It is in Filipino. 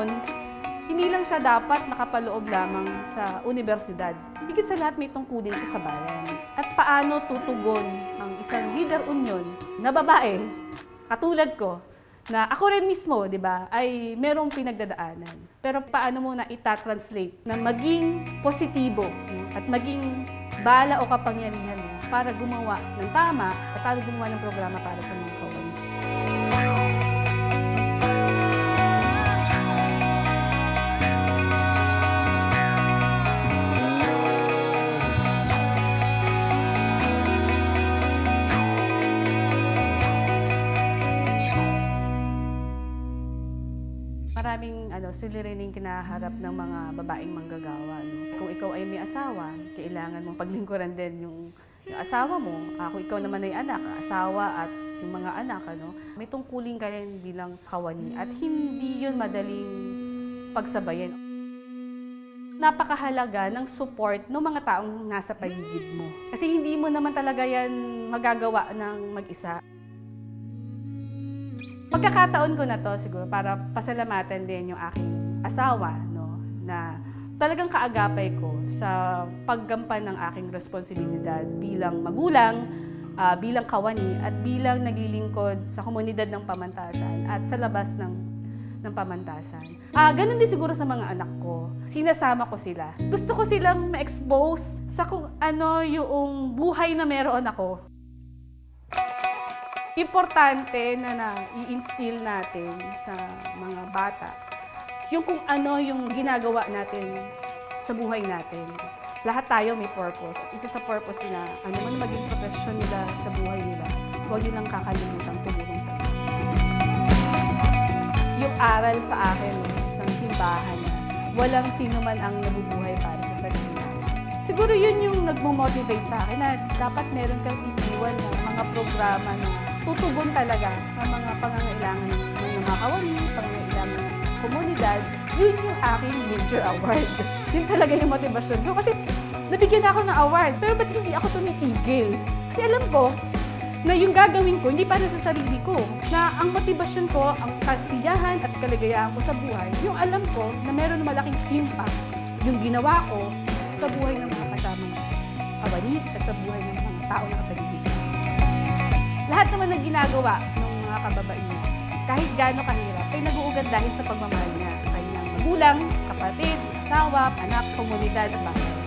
ganon, hindi lang siya dapat nakapaloob lamang sa universidad. Higit sa lahat may tungkulin siya sa bayan. At paano tutugon ang isang leader union na babae, katulad ko, na ako rin mismo, di ba, ay merong pinagdadaanan. Pero paano mo na itatranslate na maging positibo at maging bala o kapangyarihan mo para gumawa ng tama at para gumawa ng programa para sa mga Maraming ano, suliraning kinaharap ng mga babaeng manggagawa. No? Kung ikaw ay may asawa, kailangan mong paglingkuran din yung, yung asawa mo. Ako ikaw naman ay anak, asawa at yung mga anak. Ano? May tungkulin ka rin bilang kawani at hindi yun madaling pagsabayan. Napakahalaga ng support ng mga taong nasa paligid mo. Kasi hindi mo naman talaga yan magagawa ng mag-isa. Pagkakataon ko na to siguro para pasalamatan din yung aking asawa, no, na talagang kaagapay ko sa paggampan ng aking responsibilidad bilang magulang, ah, bilang kawani, at bilang naglilingkod sa komunidad ng pamantasan at sa labas ng ng pamantasan. Ah, ganun din siguro sa mga anak ko. Sinasama ko sila. Gusto ko silang ma-expose sa kung ano yung buhay na meron ako importante na na-i-instill natin sa mga bata yung kung ano yung ginagawa natin sa buhay natin. Lahat tayo may purpose. At isa sa purpose nila, ano man maging profession nila sa buhay nila, huwag nilang kakalimutan tumulong sa iba. Yung aral sa akin ng simbahan, walang sino man ang nabubuhay para sa sarili natin. Siguro yun yung nagmo-motivate sa akin na dapat meron kang iniwan ng mga programa na tutugon talaga sa mga pangangailangan ng mga kawani, pangangailangan ng komunidad. Yun yung aking major award. yun talaga yung motivasyon ko. Kasi nabigyan ako ng award, pero ba't hindi ako tumitigil? Kasi alam ko, na yung gagawin ko, hindi para sa sarili ko. Na ang motivasyon ko, ang kasiyahan at kaligayahan ko sa buhay, yung alam ko na meron malaking impact yung ginawa ko sa buhay ng mga kasamang kawani at sa buhay ng mga tao na kapaligid. Lahat naman ng ginagawa ng mga kababaihan, kahit gaano kahirap, ay nag-uugad dahil sa pagmamahal niya. Kanyang magulang, kapatid, asawa, anak, komunidad at bahay.